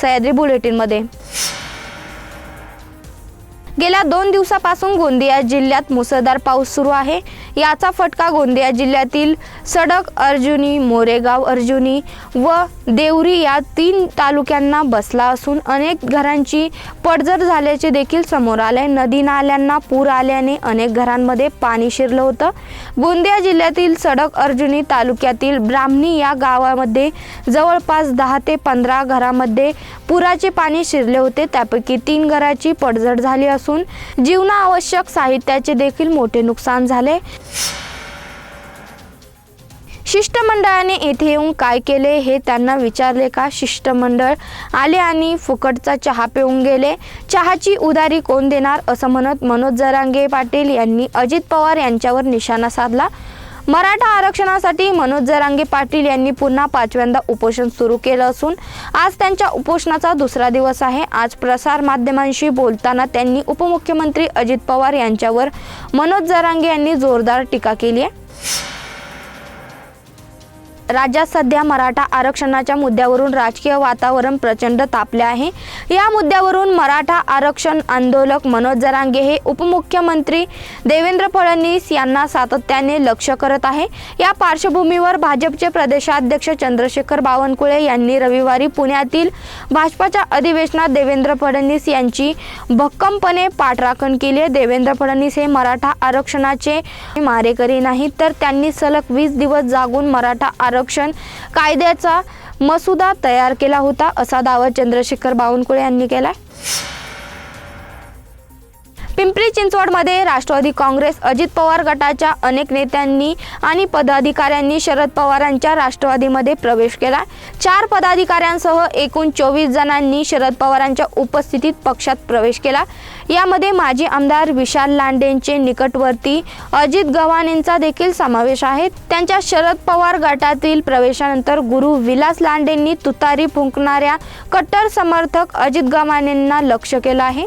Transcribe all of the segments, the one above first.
सह्याद्री बुलेटिनमध्ये. गेल्या दोन दिवसापासून गोंदिया जिल्ह्यात मुसळधार पाऊस सुरू आहे. याचा फटका गोंदिया जिल्ह्यातील सडक अर्जुनी मोरेगाव अर्जुनी व देवरी या तीन तालुक्यांना बसला असून अनेक घरांची पडझड झाल्याचे देखील समोर आले नदी नाल्यांना पूर आल्याने अनेक घरांमध्ये पाणी शिरलं होतं. गोंदिया जिल्ह्यातील सडक अर्जुनी तालुक्यातील ब्राह्मणी या गावामध्ये जवळपास दहा ते पंधरा घरामध्ये पुराचे पाणी शिरले होते. त्यापैकी तीन घराची पडझड झाली असून जीवनावश्यक साहित्याचे देखील मोठे नुकसान झाले. शिष्टमंडळाने येथे येऊन काय केले हे त्यांना विचारले का? शिष्टमंडळ आले आणि फुकटचा चहा पिऊन गेले. चहाची उदारी कोण देणार असं म्हणत मनोज जरांगे पाटील यांनी अजित पवार यांच्यावर निशाणा साधला. मराठा आरक्षणासाठी मनोज जरांगे पाटील यांनी पुन्हा पाचव्यांदा उपोषण सुरू केलं असून आज त्यांच्या उपोषणाचा दुसरा दिवस आहे. आज प्रसार माध्यमांशी बोलताना त्यांनी उपमुख्यमंत्री अजित पवार यांच्यावर मनोज जरांगे यांनी जोरदार टीका केली आहे. राज्यात सध्या मराठा आरक्षणाच्या मुद्द्यावरून राजकीय वातावरण प्रचंड तापले आहे. या मुद्द्यावरून मराठा आरक्षण आंदोलक मनोज जरांगे हे उपमुख्यमंत्री देवेंद्र फडणवीस यांना सातत्याने लक्ष करत आहे. या पार्श्वभूमीवर भाजपचे प्रदेशाध्यक्ष चंद्रशेखर बावनकुळे यांनी रविवारी पुण्यातील भाजपाच्या अधिवेशनात देवेंद्र फडणवीस यांची भक्कमपणे पाठराखण केली आहे. देवेंद्र फडणवीस हे मराठा आरक्षणाचे मारेकरी नाहीत तर त्यांनी सलग वीस दिवस जागून मराठा आरक्षण कायद्याचा मसुदा तयार केला होता असा दावा चंद्रशेखर बावनकुळे यांनी केला पिंपरी चिंचवडमध्ये राष्ट्रवादी काँग्रेस अजित पवार गटाच्या अनेक नेत्यांनी आणि पदाधिकाऱ्यांनी शरद पवारांच्या राष्ट्रवादीमध्ये प्रवेश केला. चार पदाधिकाऱ्यांसह एकूण चोवीस जणांनी शरद पवारांच्या उपस्थितीत पक्षात प्रवेश केला. यामध्ये माजी आमदार विशाल लांडेंचे निकटवर्ती अजित गव्हाणेंचा देखील समावेश आहे. त्यांच्या शरद पवार गटातील प्रवेशानंतर गुरु विलास लांडेंनी तुतारी फुंकणाऱ्या कट्टर समर्थक अजित गव्हाणेंना लक्ष केलं आहे.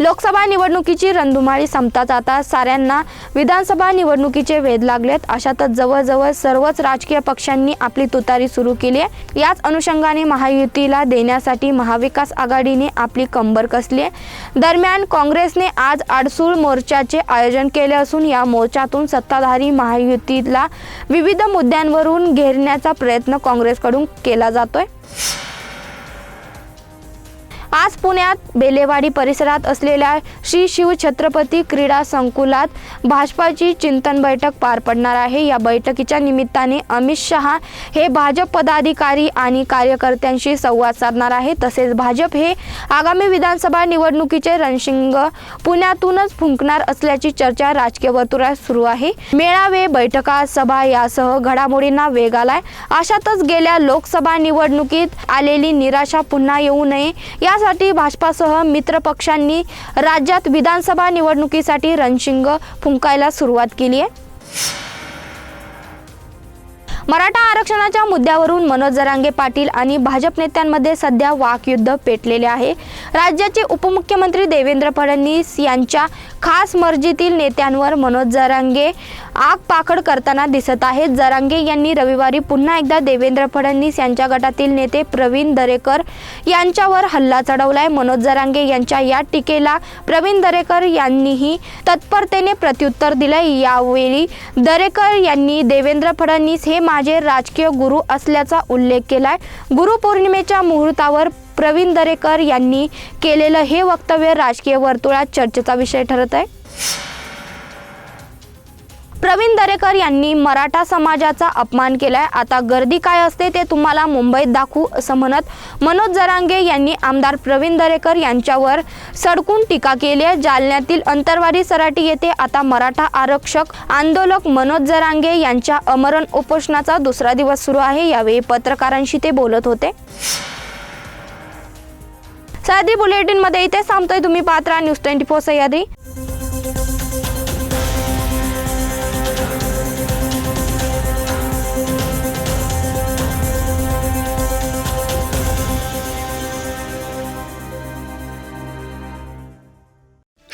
लोकसभा निवडणुकीची रणधुमाळी संपताच आता साऱ्यांना विधानसभा निवडणुकीचे वेध लागलेत. अशातच जवळजवळ सर्वच राजकीय पक्षांनी आपली तुतारी सुरू केली आहे. याच अनुषंगाने महायुतीला देण्यासाठी महाविकास आघाडीने आपली कंबर कसली आहे. दरम्यान काँग्रेसने आज आडसूळ मोर्चाचे आयोजन केले असून या मोर्चातून सत्ताधारी महायुतीला विविध मुद्द्यांवरून घेरण्याचा प्रयत्न काँग्रेसकडून केला जातोय. आज पुण्यात बेलेवाडी परिसरात असलेल्या श्री शिव छत्रपती क्रीडा संकुलात भाजपाची चिंतन बैठक पार पडणार आहे. या बैठकीच्या निमित्ताने अमित शहा हे भाजप पदाधिकारी आणि कार्यकर्त्यांशी संवाद साधणार आहे. तसेच भाजप हे आगामी विधानसभा निवडणुकीचे रणशिंग पुण्यातूनच फुंकणार असल्याची चर्चा राजकीय वर्तुळात सुरू आहे. मेळावे बैठका सभा यासह घडामोडींना वेग आलाय. अशातच गेल्या लोकसभा निवडणुकीत आलेली निराशा पुन्हा येऊ नये. यासाठी भाजपासह मित्र पक्षांनी राज्यात विधानसभा निवडणुकीसाठी रणशिंग फुंकायला सुरुवात केली आहे. मराठा आरक्षणाच्या मुद्द्यावरून मनोज जरांगे पाटील आणि भाजप नेत्यांमध्ये सध्या वाकयुद्ध पेटलेले आहे. राज्याचे उपमुख्यमंत्री देवेंद्र फडणवीस यांच्या खास मर्जीतील नेत्यांवर मनोज जरांगे आग पाखड करताना दिसत आहेत. जरांगे यांनी रविवारी पुन्हा एकदा देवेंद्र फडणवीस यांच्या गटातील नेते प्रवीण दरेकर यांच्यावर हल्ला चढवलाय. मनोज जरांगे यांच्या या टीकेला प्रवीण दरेकर यांनीही तत्परतेने प्रत्युत्तर दिलंय. यावेळी दरेकर यांनी देवेंद्र फडणवीस हे माझे राजकीय गुरु असल्याचा उल्लेख केलाय. गुरुपौर्णिमेच्या मुहूर्तावर प्रवीण दरेकर यांनी केलेलं हे वक्तव्य राजकीय वर्तुळात चर्चेचा विषय ठरत आहे. प्रवीण दरेकर यांनी मराठा समाजाचा अपमान केलाय. आता गर्दी काय असते ते तुम्हाला मुंबईत दाखवू असं म्हणत मनोज जरांगे यांनी आमदार प्रवीण दरेकर यांच्यावर सडकून टीका केली आहे. जालन्यातील अंतरवाडी सराटी येथे आता मराठा आरक्षक आंदोलक मनोज जरांगे यांच्या अमरण उपोषणाचा दुसरा दिवस सुरू आहे. यावेळी पत्रकारांशी ते बोलत होते. सह्याद्री बुलेटिनमध्ये इथे थांबतोय तुम्ही Patra news twenty four Sahyadri.